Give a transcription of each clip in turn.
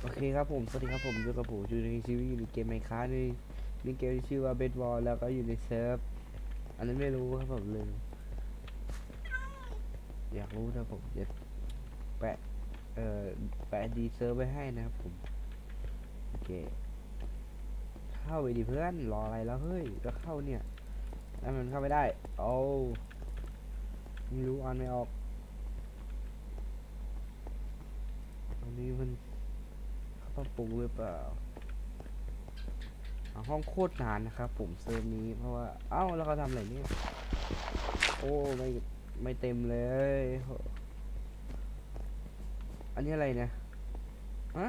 โอเคครับผม สวัสดีครับผมอยู่กับผมอยู่ในชีวิตอยู่ในเกมไมค้าในมีเกมที่ชื่อว่าเบสบอลแล้วก็อยู่ในเซิร์ฟ อันนั้นไม่รู้ครับผมเลืมอยากรู้นะผมจะแปะ เอ่อ แปะดีเซิร์ฟไว้ให้นะครับผม โอเค เข้าไปดิเพื่อน รออะไรแล้วเฮ้ย ก็เข้าเนี่ยแล้วมันเข้าไม่ได้เอาไม่รู้อ่านไม่ออก อันนี้มัน เขาปรับปรุงหรือเปล่าห้องโคตรนานนะครับผมเซิร์ฟนี้เพราะว่า เอ้าแล้วเขาทำอะไรเนี่ย โอ้ไม่ไม่เต็มเลย อันนี้อะไรเนี่ยฮะ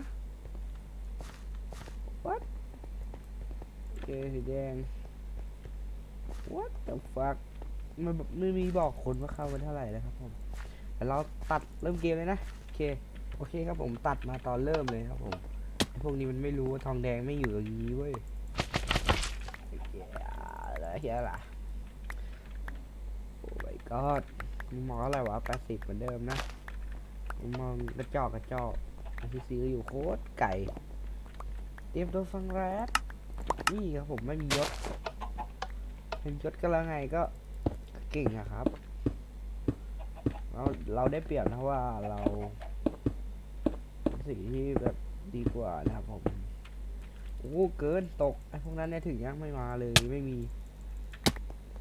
what โอเคสีแดง what the fuck มันไม่มีบอกคนว่าเข้ากันเท่าไหร่นะครับผมแต่เราตัดเริ่มเกมเลยนะ โอเค โอเคครับผมตัดมาตอนเริ่มเลยครับผม พวกนี้มันไม่รู้ว่าทองแดงไม่อยู่อย่างนี้เว้ยโอเคแล้วเฮียล่ะโอ้ my god มึงมองอะไรวะแปดสิบเหมือนเดิมนะ มองกระจอกกระจอกอันที่ซื้ออยู่โคตรไก่เตรียมตัวฟังแรปนี่ครับผมไม่มียศเป็นยศก็แล้วไงก็เก่งอะครับ เราเราได้เปรียบนะว่าเราสิ่งที่แบบ ดีกว่านะครับผมโอ้เกินตกไอ้พวกนั้นเนี่ยถึงยังไม่มาเลยไม่มี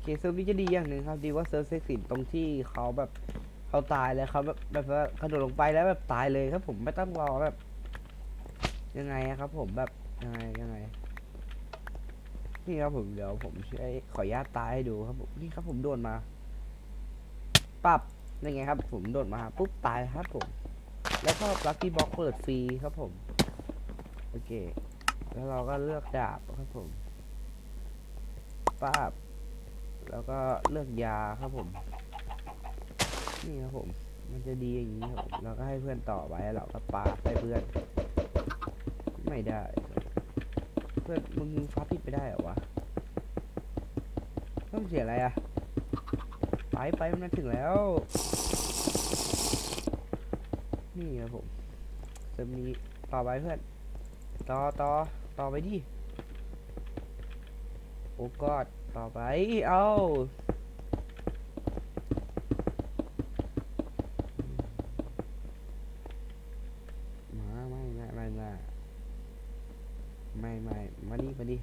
เคเซิร์ฟนี้จะดีอย่างหนึ่งครับ ดีว่าเซิร์ฟเซ็กซินตรงที่เขาแบบเขาตายเลยเขาแบบแบบกระโดดลงไปแล้วแบบตายเลยครับผมไม่ต้องรอแบบ ยังไงครับผมแบบยังไงยังไงนี่ครับผมเดี๋ยวผมช่วยขออนุญาตตายให้ดูครับผมนี่ครับผมโดดมาปับยังไงครับ ผมโดดมาปุ๊บตายครับผม แล้วก็ลัคกี้บ็อกเปิดฟรีครับผม โอเค แล้วเราก็เลือกดาบครับผมป้าบ แล้วก็เลือกยาครับผม นี่ครับผม มันจะดีอย่างนี้ครับผมเราก็ให้เพื่อนต่อไว้เราก็ปาไปเพื่อน ไม่ได้ เพื่อนมึงฟ้าผิดไปได้เหรอวะต้องเสียอะไรอะไปไปมันถึงแล้ว นี่ครับผมจะมีต่อไปเพื่อน ต่อต่อต่อไปดิ โอ้กอดต่อไป เอามาไม่ไม่ไม่ไม่ไม่ไม่มานี่มาดิ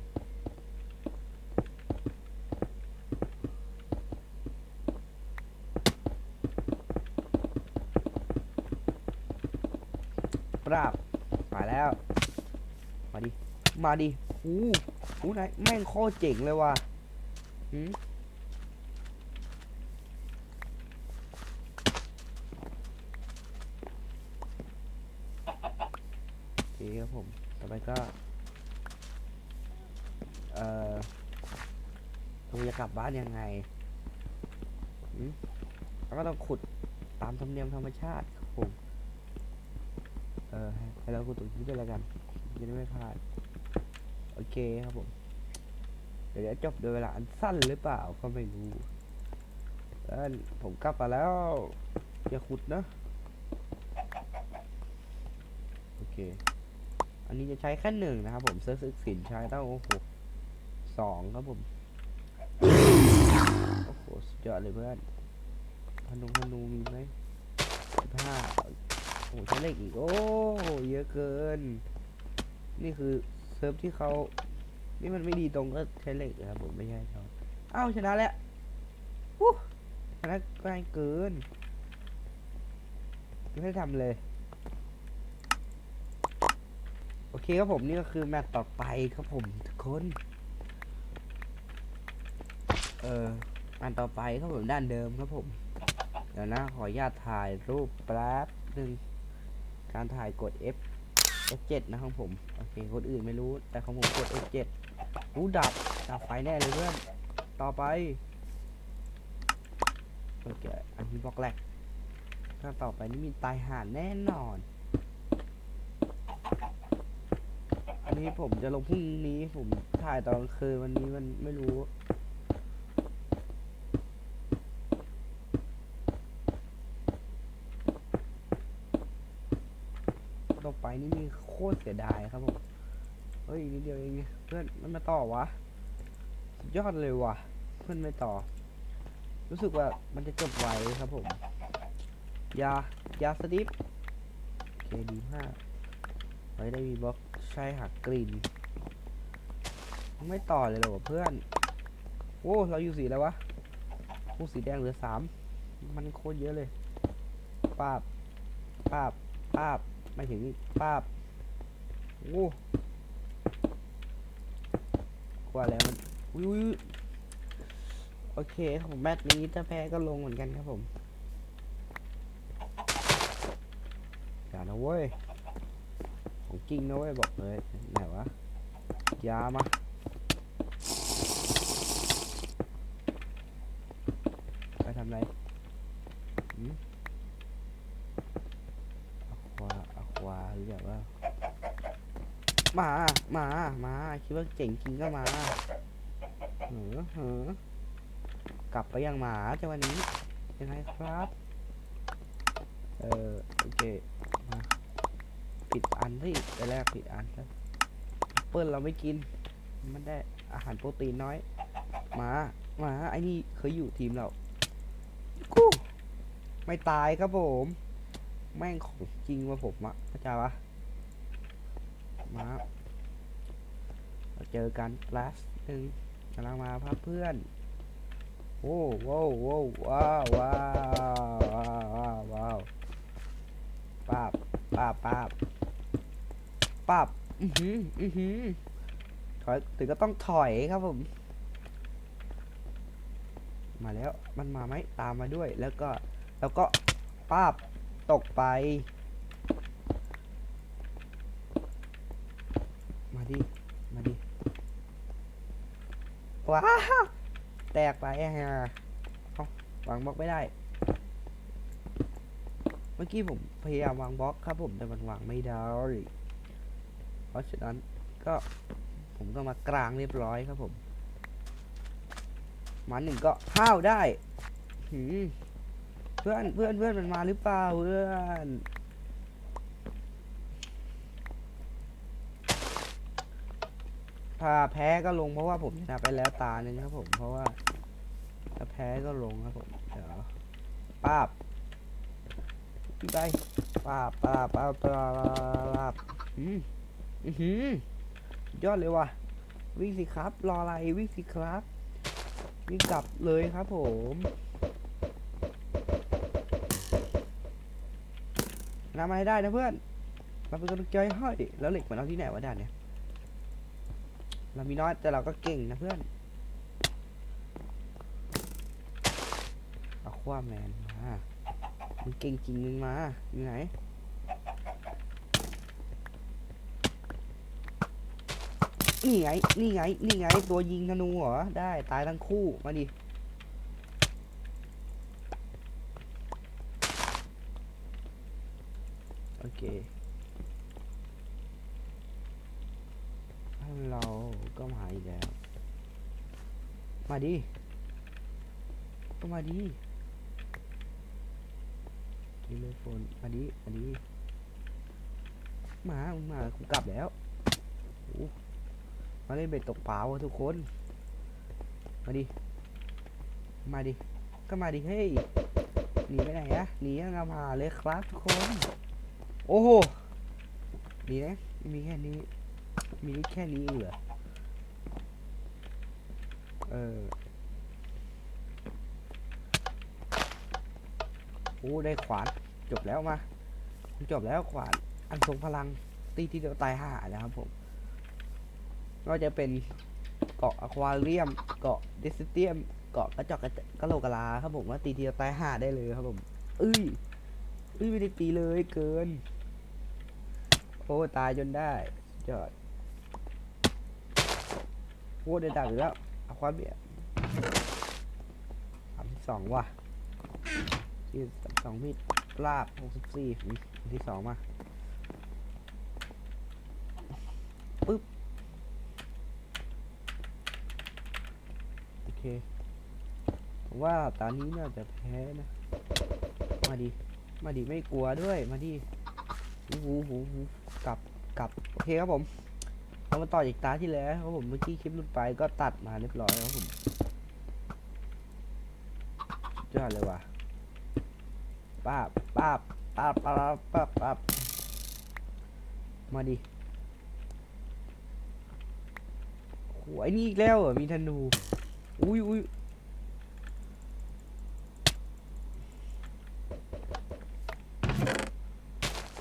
ปราบมาแล้ว มาดิ มาดิอู้หูนายแม่งโคตรเจ๋งเลยว่ะหืมโอเคครับผมต่อไปก็ เอ่อเราจะกลับบ้านยังไงหืมเราก็ต้องขุดตามธรรมเนียมธรรมชาติครับผม เออให้ให้เราขุดตรงนี้ด้วยแล้วกันจะได้ไม่พลาด โอเคครับผม เดี๋ยวจะจบโดยเวลาอันสั้นหรือเปล่าก็ไม่รู้เออผมกลับมาแล้ว อย่าขุดนะ โอเค อันนี้จะใช้แค่หนึ่งนะครับผมเซิร์ฟสินใช้ต้องโอ้โหสองครับผม โอ้โหสุดยอดเลยเพื่อนพนุพนูมีไหมสิบห้าโอ้โหใช้เลขอีก โอ้ เยอะเกิน นี่คือ เซิร์ฟที่เขานี่มันไม่ดีตรงก็ใช้เหล็กนะครับผมไม่ใช่เขาอ้าวชนะแล้ววู้ชนะง่ายเกิน ไม่ได้ทำเลย โอเคครับผมนี่ก็คือแมตช์ต่อไปครับผมทุกคน เออแมตช์ต่อไปครับผมด้านเดิมครับผม เดี๋ยวนะขออนุญาตถ่ายรูปแป๊บหนึ่งการถ่ายกด F F7 นะครับผม โอเค คนอื่นไม่รู้ แต่ของผมกด F7 อู้ดับ ดับไฟแน่เลยเพื่อน ต่อไป โอเค อันนี้บล็อกแรกถ้าต่อไปนี่มีตายห่านแน่นอน อันนี้ผมจะลงพรุ่งนี้ผมถ่ายตอนกลางคืนวันนี้มันไม่รู้ ต่อไป นี่มีโคตรเสียดายครับผม เฮ้ยนิดเดียวเองเพื่อนมันมาต่อวะสุดยอดเลยวะเพื่อนไม่ต่อ รู้สึกว่ามันจะจบไวครับผม ยายาสติปโอเคดีมากไว้ได้มีบล็อกใช้หักกรีนไม่ต่อเลยเหรอเพื่อน โอ้ เราอยู่สีอะไรวะโอ้สีแดงเหลือสาม มันโคตรเยอะเลยปาบปาบปาบ ไม่ถึงนี่ป้าบโอ้กว่าแล้วมันอุ้ยโอเคผมแมตช์นี้ถ้าแพ้ก็ลงเหมือนกันครับผมอย่านะเว้ยของจริงนะเว้ยบอกเลยไหนวะยามา ไปทำอะไรหืมอะควาอะควาหรือแบบว่า มา มา มา คิดว่าเจ๋งจริงก็มาเหอเหอกลับไปยังหมาจังวันนี้ยังไงครับ เออโอเคมาผิดอันที่ไปแรกผิดอันแล้วเปิ้ลเราไม่กิน มันได้อาหารโปรตีนน้อยมามาไอ้นี่เคยอยู่ทีมเรากูไม่ตายครับผม แม่งของจริงว่าผมอะเข้าใจปะ มาเราเจอกันลาสหนึ่งกำลังมาพักเพื่อนโอ้ว้าวว้าวว้าวว้าวว้าวว้าวว้าวป้าบป้าบป้าบป้าบอือหืออือหือถอยถึงก็ต้องถอยครับผม มาแล้วมันมาไหมตามมาด้วย แล้วก็แล้วก็ป้าบตกไป มาดิ มาดิ ว้าแตกไปฮะเอาวางบล็อกไม่ได้ เมื่อกี้ผมพยายามวางบล็อกครับผมแต่มันวางไม่ได้ เพราะฉะนั้นก็ผมก็มากลางเรียบร้อยครับผมมาหนึ่งก็ห้าวได้เพื่อนเพื่อนเพื่อนมันมาหรือเปล่าเพื่อน ถ้าแพ้ก็ลงเพราะว่าผมชนะไปแล้วตาหนึ่งครับผมเพราะว่า ถ้าแพ้ก็ลงครับผมเดี๋ยวป้าบพี่ไปป้าบป้าบป้าบป้าบป้าบอืมอือหือยอดเลยว่ะวิ่งสิครับ รออะไรวิ่งสิครับวิ่งกลับเลยครับผมนำมาให้ได้นะเพื่อนเราเป็นกำลังใจให้แล้วเหล็กมันเอาที่ไหนวะด่านเนี่ย เรามีน้อยแต่เราก็เก่งนะเพื่อนเอาควาแมนมามึงเก่งจริงมึงมาอยู่ไหนนี่ไง นี่ไง นี่ไง ตัวยิงธนูเหรอ ได้ตายทั้งคู่ มาดิ โอเค เราก็มาอีกแล้ว มาดิ ก็มาดิเทเลโฟนมาดิ มาดิ มามึงมา กูกลับแล้ว มาเล่นเบ็ดตกปลาวะทุกคน มาดิ มาดิ ก็มาดิ เฮ้ย หนีไปไหนอะหนีงามาเลยครับทุกคน โอ้โห หนีนะมีแค่นี้ มีแค่นี้เหรอเออโอ้ได้ขวานจบแล้วมา จบแล้วขวานอันทรงพลังตีที่เดียวตายห่าแล้วครับผม ก็จะเป็นเกาะอควาเรียม เกาะเดสเตียม เกาะกระจอกกระโหลกกะลาครับผมว่าตีทีเดียวตายห่าได้เลยครับผมเอ้ยเอ้ยไม่ได้ตีเลยเกิน โอ้ตายจนได้ยอด โอ้ได้ดาบอีกแล้วเอาความเบียดสามสิบสองว่ะที่สสองมีดลาบหกสิบสี่ที่สองมาปึ๊บโอเคผมว่าตอนนี้น่าจะแพ้นะ มาดิ มาดิไม่กลัวด้วย มาดิหูหูหูกลับ กลับ โอเคครับผม เรามาต่อจากตาที่แล้วครับผมเมื่อกี้คลิปหลุดไปก็ตัดมาเรียบร้อยครับผมสุดยอดเลยว่ะป้าบป้าบป้าบป้าบป้าบป้าบมาดิโอ้ยนี่อีกแล้วเหรอมีธนู อุ้ยอุ้ย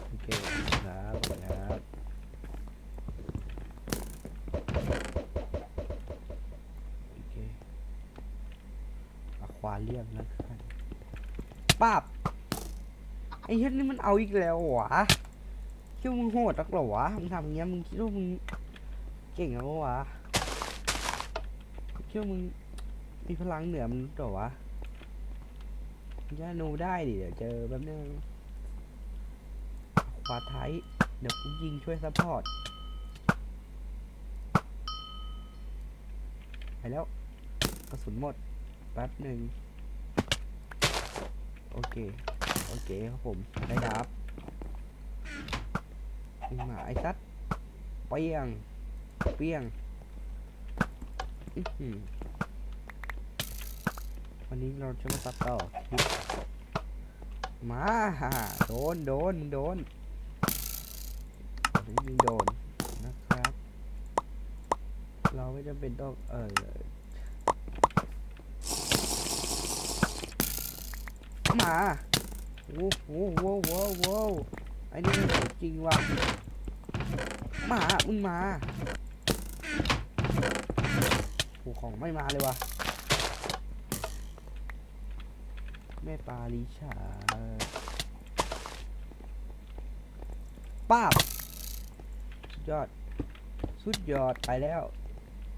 โอเคครับโอเคอะควา เรียมแล้วกันป้าบไอ้เฮ็ดนี่มันเอาอีกแล้ววะคิดว่ามึงโหดนักเหรอวะมึงทำอย่างเงี้ยมึงคิดว่ามึงเก่งแล้ววะคิดว่ามึงมีพลังเหนือมันษย์เหรอวะย่าโนได้ดิเดี๋ยวเจอแป๊บนึงขวาไทยเดี๋ยวกูยิงช่วยซัพพอร์ตไปแล้วกระสุนหมดแป๊บหนึ่ง โอเค โอเคครับผม ได้ดับมึงมาไอ้ซัดเปี้ยง เปี้ยงอื้อหือวันนี้เราจะมาตัดต่อคลิปมาโดน โดน โดนยิงโดนนะครับ เราไม่จำเป็นต้องเออ มาโอ้โหโว้โว้โว้ไอ้นี่จริงว่ะมา มึงมาโอ้ของไม่มาเลยว่ะ แม่ปลาลิชาป้าบสุดยอด สุดยอด ไปแล้ว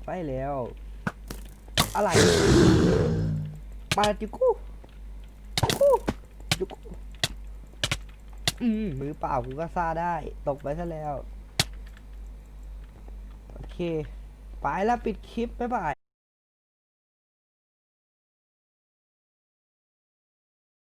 ไปแล้ว อะไรปลาจิกูจิกูจิกู อืมมือเปล่ากูก็ซ่าได้ ตกไปซะแล้ว โอเค ไปแล้วปิดคลิป บ๊ายบาย